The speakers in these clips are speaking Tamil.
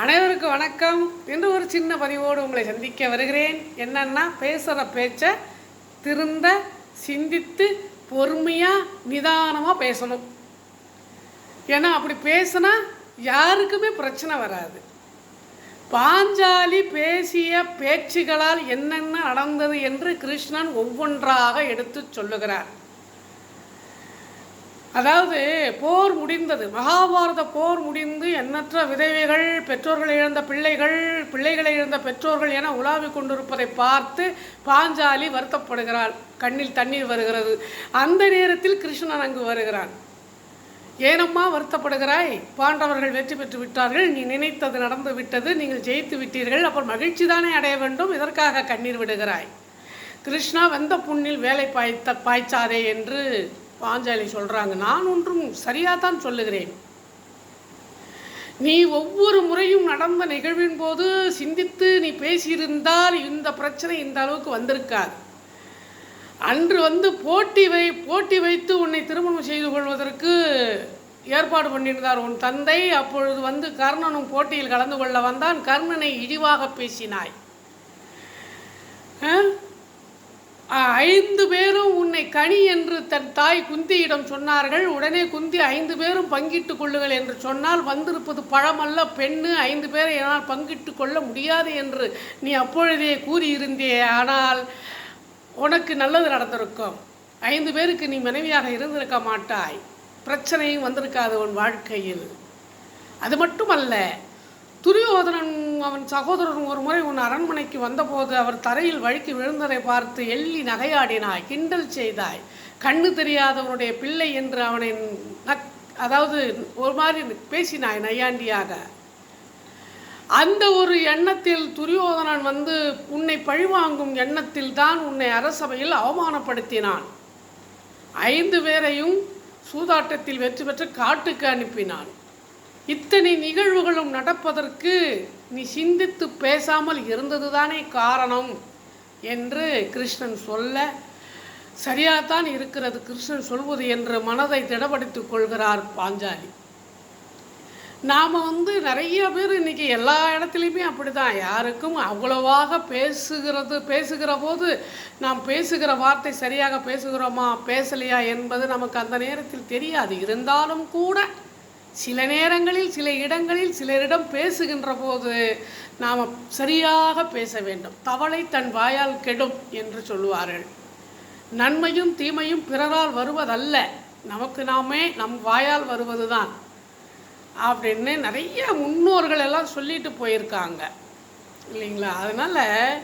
அனைவருக்கும் வணக்கம். இன்று ஒரு சின்ன பதிவோடு உங்களை சந்திக்க வருகிறேன். என்னன்னா பேசுகிற பேச்சை திருந்த சிந்தித்து பொறுமையாக நிதானமாக பேசணும். ஏன்னா அப்படி பேசினா யாருக்குமே பிரச்சனை வராது. பாஞ்சாலி பேசிய பேச்சுகளால் என்னென்ன நடந்தது என்று கிருஷ்ணன் ஒவ்வொன்றாக எடுத்துச் சொல்லுகிறார். அதாவது போர் முடிந்தது. மகாபாரத போர் முடிந்து எண்ணற்ற விதவைகள் பெற்றோர்கள் இழந்த பிள்ளைகள் பிள்ளைகளை இழந்த பெற்றோர்கள் என உலாவிக் கொண்டிருப்பதை பார்த்து பாஞ்சாலி வருத்தப்படுகிறாள். கண்ணில் தண்ணீர் வருகிறது. அந்த நேரத்தில் கிருஷ்ணன் அங்கு வருகிறான். ஏனம்மா வருத்தப்படுகிறாய்? பாண்டவர்கள் வெற்றி பெற்று விட்டார்கள். நீ நினைத்தது நடந்து விட்டது. நீங்கள் ஜெயித்து விட்டீர்கள். அப்புறம் மகிழ்ச்சி தானே அடைய வேண்டும். இதற்காக கண்ணீர் விடுகிறாய். கிருஷ்ணா வெந்த புண்ணில் வேலை பாய்த்த பாய்ச்சாதே என்று பாஞ்சாலி சொல்கிறாங்க நான் ஒன்றும் சரியாக தான் சொல்லுகிறேன். நீ ஒவ்வொரு முறையும் நடந்த நிகழ்வின் போது சிந்தித்து நீ பேசியிருந்தால் இந்த பிரச்சனை இந்த அளவுக்கு வந்திருக்காது. அன்று வந்து போட்டி வை போட்டி வைத்து உன்னை திருமணம் செய்து கொள்வதற்கு ஏற்பாடு பண்ணியிருந்தார் உன் தந்தை. அப்பொழுது வந்து கர்ணனும் போட்டியில் கலந்து கொள்ள வந்தான். கர்ணனை இழிவாக பேசினாய். ஐந்து பேரும் உன்னை கனி என்று தன் தாய் குந்தியிடம் சொன்னார்கள். உடனே குந்தி ஐந்து பேரும் பங்கிட்டு கொள்ளுங்கள் என்று சொன்னால் வந்திருப்பது பழமல்ல பெண்ணு ஐந்து பேரை என்னால் பங்கிட்டு கொள்ள முடியாது என்று நீ அப்பொழுதே கூறியிருந்தே. ஆனால் உனக்கு நல்லது நடந்திருக்கும். ஐந்து பேருக்கு நீ மனைவியாக இருந்திருக்க மாட்டாய். பிரச்சனையும் வந்திருக்காது உன் வாழ்க்கையில். அது மட்டுமல்ல துரியோதனன் அவன் சகோதரன் ஒரு முறை உன் அரண்மனைக்கு வந்தபோது அவர் தரையில் வழுக்கி விழுந்ததை பார்த்து எள்ளி நகையாடினாய். கிண்டல் செய்தாய். கண்ணு தெரியாதவனுடைய பிள்ளை என்று அவனை நக் அதாவது ஒரு மாதிரி பேசினாய் நையாண்டியாக. அந்த ஒரு எண்ணத்தில் துரியோதனன் வந்து உன்னை பழிவாங்கும் எண்ணத்தில் தான் உன்னை அரசபையில் அவமானப்படுத்தினான். ஐந்து பேரையும் சூதாட்டத்தில் வெற்றி பெற்று காட்டுக்கு அனுப்பினான். இத்தனை நிகழ்வுகளும் நடப்பதற்கு நீ சிந்தித்து பேசாமல் இருந்ததுதானே காரணம் என்று கிருஷ்ணன் சொல்ல சரியாகத்தான் இருக்கிறது கிருஷ்ணன் சொல்வது என்று மனதை திடப்படுத்திக் கொள்கிறார் பாஞ்சாலி. நாம் வந்து நிறைய பேர் இன்றைக்கி எல்லா இடத்துலையுமே அப்படி தான் யாருக்கும் அவ்வளவாக பேசுகிறது பேசுகிற போது நாம் பேசுகிற வார்த்தை சரியாக பேசுகிறோமா பேசலையா என்பது நமக்கு அந்த நேரத்தில் தெரியாது. இருந்தாலும் கூட சில நேரங்களில் சில இடங்களில் சிலரிடம் பேசுகின்ற போது நாம் சரியாக பேச வேண்டும். தவளை தன் வாயால் கெடும் என்று சொல்லுவார்கள். நன்மையும் தீமையும் பிறரால் வருவதல்ல. நமக்கு நாமே நம் வாயால் வருவதுதான். அப்படின்னு நிறைய முன்னோர்கள் எல்லாம் சொல்லிட்டு போயிருக்காங்க. இல்லைங்களா? அதனால்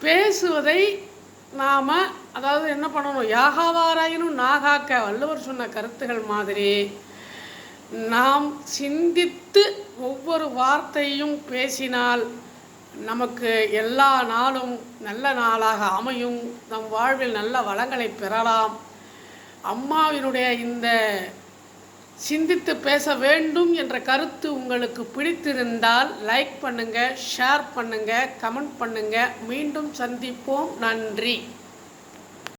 பேசுவதை நாம் அதாவது என்ன பண்ணணும்? யாகாவாராயினும் நாகாக்க வள்ளுவர் சொன்ன கருத்துகள் மாதிரி நாம் சிந்தித்து ஒவ்வொரு வார்த்தையும் பேசினால் நமக்கு எல்லா நாளும் நல்ல நாளாக அமையும். நம் வாழ்வில் நல்ல வளங்களை பெறலாம். அம்மாவினுடைய இந்த சிந்தித்து பேச வேண்டும் என்ற கருத்து உங்களுக்கு பிடித்திருந்தால் லைக் பண்ணுங்கள் ஷேர் பண்ணுங்கள் கமெண்ட் பண்ணுங்கள் மீண்டும் சந்திப்போம். நன்றி.